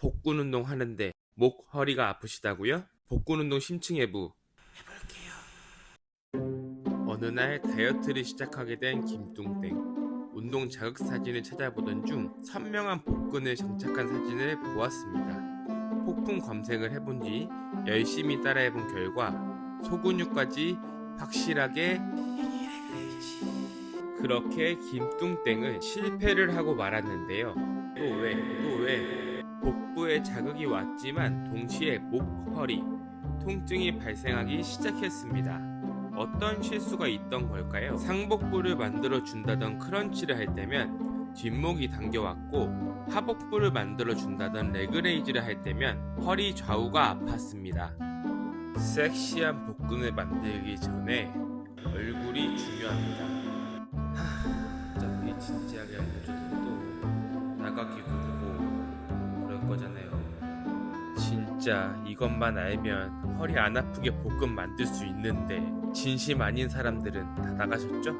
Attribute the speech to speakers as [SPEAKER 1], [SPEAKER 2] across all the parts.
[SPEAKER 1] 복근 운동 하는데 목, 허리가 아프시다고요? 복근 운동 심층 해부 해볼게요. 어느 날 다이어트를 시작하게 된 김뚱땡. 운동 자극 사진을 찾아보던 중 선명한 복근을 정착한 사진을 보았습니다. 폭풍 검색을 해본 뒤 열심히 따라해본 결과 소근육까지 확실하게 그렇게 김뚱땡은 실패를 하고 말았는데요. 또 왜, 또 왜? 복부에 자극이 왔지만 동시에 목, 허리, 통증이 발생하기 시작했습니다. 어떤 실수가 있던 걸까요? 상복부를 만들어 준다던 크런치를 할 때면 뒷목이 당겨왔고 하복부를 만들어 준다던 레그레이즈를 할 때면 허리 좌우가 아팠습니다. 섹시한 복근을 만들기 전에 얼굴이 중요합니다. 하, 어차피 진지하게 하면 또 나가기 부르고 그럴 거잖아요. 진짜 이것만 알면 허리 안 아프게 복근 만들 수 있는데 진심 아닌 사람들은 다 나가셨죠?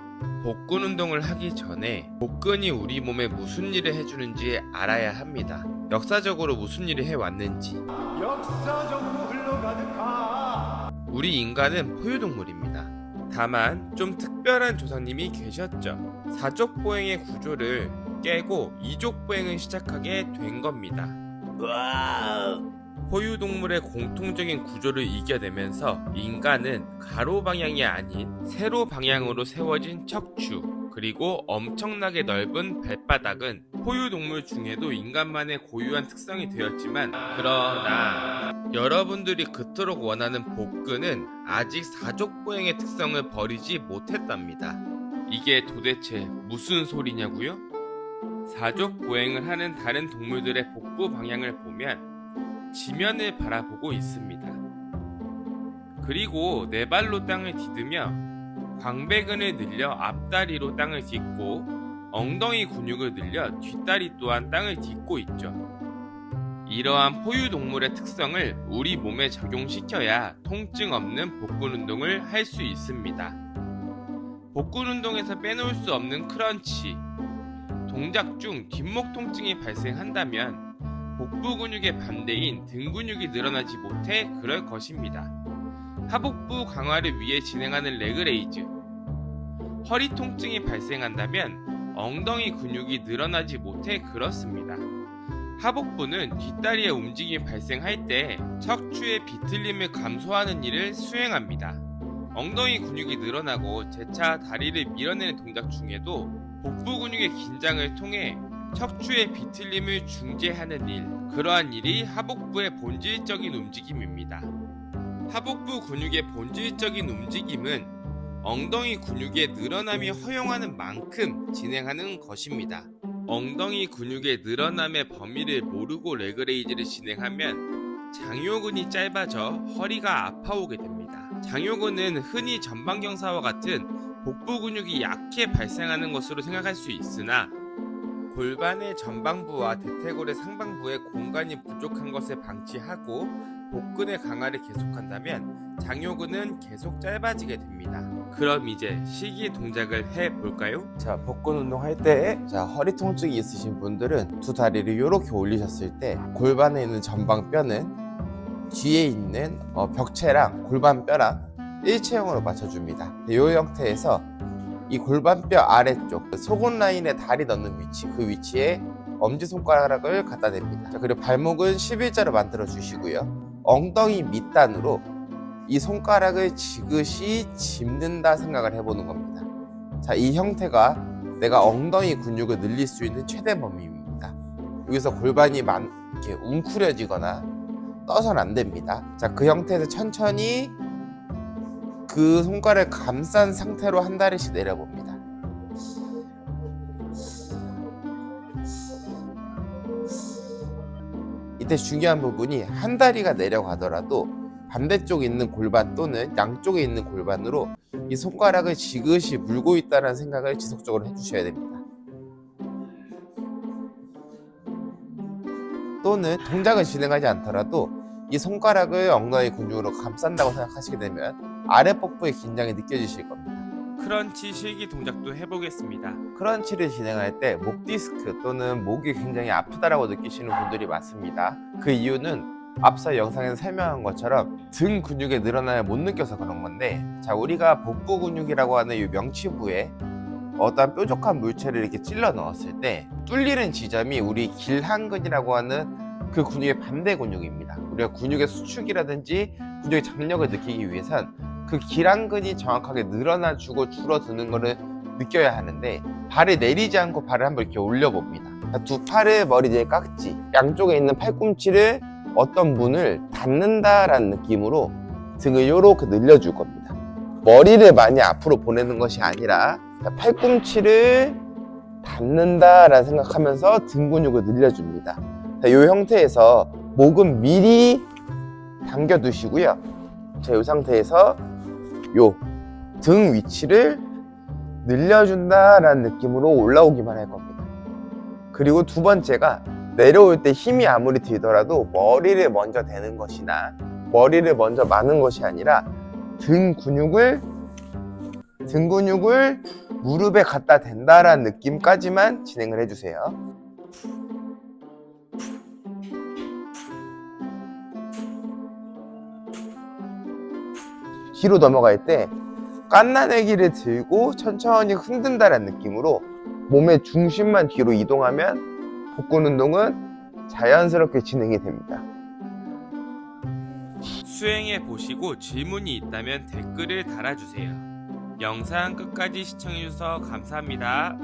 [SPEAKER 1] 복근 운동을 하기 전에 복근이 우리 몸에 무슨 일을 해주는지 알아야 합니다. 역사적으로 무슨 일을 해왔는지
[SPEAKER 2] 역사적으로 흘러가득하
[SPEAKER 1] 우리 인간은 포유동물입니다. 다만 좀 특별한 조상님이 계셨죠. 사족보행의 구조를 깨고 이족보행을 시작하게 된 겁니다. 포유동물의 공통적인 구조를 이겨내면서 인간은 가로 방향이 아닌 세로 방향으로 세워진 척추 그리고 엄청나게 넓은 발바닥은 포유동물 중에도 인간만의 고유한 특성이 되었지만 그러나 여러분들이 그토록 원하는 복근은 아직 사족보행의 특성을 버리지 못했답니다. 이게 도대체 무슨 소리냐고요? 사족 보행을 하는 다른 동물들의 복부 방향을 보면 지면을 바라보고 있습니다. 그리고 네 발로 땅을 디디며 광배근을 늘려 앞다리로 땅을 딛고 엉덩이 근육을 늘려 뒷다리 또한 땅을 딛고 있죠. 이러한 포유동물의 특성을 우리 몸에 적용시켜야 통증 없는 복근 운동을 할 수 있습니다. 복근 운동에서 빼놓을 수 없는 크런치. 동작 중 뒷목 통증이 발생한다면 복부 근육의 반대인 등 근육이 늘어나지 못해 그럴 것입니다. 하복부 강화를 위해 진행하는 레그레이즈. 허리 통증이 발생한다면 엉덩이 근육이 늘어나지 못해 그렇습니다. 하복부는 뒷다리의 움직임이 발생할 때 척추의 비틀림을 감소하는 일을 수행합니다. 엉덩이 근육이 늘어나고 재차 다리를 밀어내는 동작 중에도 복부 근육의 긴장을 통해 척추의 비틀림을 중재하는 일, 그러한 일이 하복부의 본질적인 움직임입니다. 하복부 근육의 본질적인 움직임은 엉덩이 근육의 늘어남이 허용하는 만큼 진행하는 것입니다. 엉덩이 근육의 늘어남의 범위를 모르고 레그레이즈를 진행하면 장요근이 짧아져 허리가 아파오게 됩니다. 장요근은 흔히 전방경사와 같은 복부 근육이 약해 발생하는 것으로 생각할 수 있으나 골반의 전방부와 대퇴골의 상방부에 공간이 부족한 것을 방치하고 복근의 강화를 계속한다면 장요근은 계속 짧아지게 됩니다. 그럼 이제 시기 동작을 해 볼까요?
[SPEAKER 3] 자, 복근 운동 할 때, 자, 허리 통증이 있으신 분들은 두 다리를 이렇게 올리셨을 때, 골반에 있는 전방뼈는 뒤에 있는 어, 벽체랑 골반뼈랑 일체형으로 맞춰줍니다. 이 형태에서 이 골반뼈 아래쪽, 속은 라인에 다리 넣는 위치, 그 위치에 엄지손가락을 갖다 댑니다. 자, 그리고 발목은 11자로 만들어 주시고요. 엉덩이 밑단으로 이 손가락을 지그시 짚는다 생각을 해보는 겁니다. 자, 이 형태가 내가 엉덩이 근육을 늘릴 수 있는 최대 범위입니다. 여기서 골반이 만, 이렇게 웅크려지거나 떠선 안 됩니다. 자, 그 형태에서 천천히 그 손가락을 감싼 상태로 한 다리씩 내려봅니다. 이때 중요한 부분이 한 다리가 내려가더라도 반대쪽에 있는 골반 또는 양쪽에 있는 골반으로 이 손가락을 지그시 물고 있다는 생각을 지속적으로 해주셔야 됩니다. 또는 동작을 진행하지 않더라도 이 손가락을 엉덩이 근육으로 감싼다고 생각하시게 되면 아래 복부의 긴장이 느껴지실 겁니다.
[SPEAKER 1] 크런치 실기 동작도 해보겠습니다.
[SPEAKER 3] 크런치를 진행할 때 목 디스크 또는 목이 굉장히 아프다라고 느끼시는 분들이 많습니다. 그 이유는 앞서 영상에서 설명한 것처럼 등 근육에 늘어나야 못 느껴서 그런 건데 자 우리가 복부 근육이라고 하는 이 명치부에 어떠한 뾰족한 물체를 이렇게 찔러 넣었을 때 뚫리는 지점이 우리 길한근이라고 하는 그 근육의 반대 근육입니다. 우리가 근육의 수축이라든지 근육의 장력을 느끼기 위해선 그 길한근이 정확하게 늘어나주고 줄어드는 것을 느껴야 하는데 발을 내리지 않고 발을 한번 이렇게 올려봅니다. 자, 두 팔을 머리 뒤에 깍지 양쪽에 있는 팔꿈치를 어떤 문을 닫는다라는 느낌으로 등을 이렇게 늘려줄 겁니다. 머리를 많이 앞으로 보내는 것이 아니라 자, 팔꿈치를 닫는다라는 생각하면서 등 근육을 늘려줍니다. 자, 이 형태에서 목은 미리 당겨 두시고요. 자, 이 상태에서 요 등 위치를 늘려준다라는 느낌으로 올라오기만 할 겁니다. 그리고 두 번째가 내려올 때 힘이 아무리 들더라도 머리를 먼저 대는 것이나 머리를 먼저 마는 것이 아니라 등 근육을 등 근육을 무릎에 갖다 댄다라는 느낌까지만 진행을 해주세요. 뒤로 넘어갈 때 깐나내기를 들고 천천히 흔든다는 느낌으로 몸의 중심만 뒤로 이동하면 복근 운동은 자연스럽게 진행이 됩니다.
[SPEAKER 1] 수행해 보시고 질문이 있다면 댓글을 달아주세요. 영상 끝까지 시청해주셔서 감사합니다.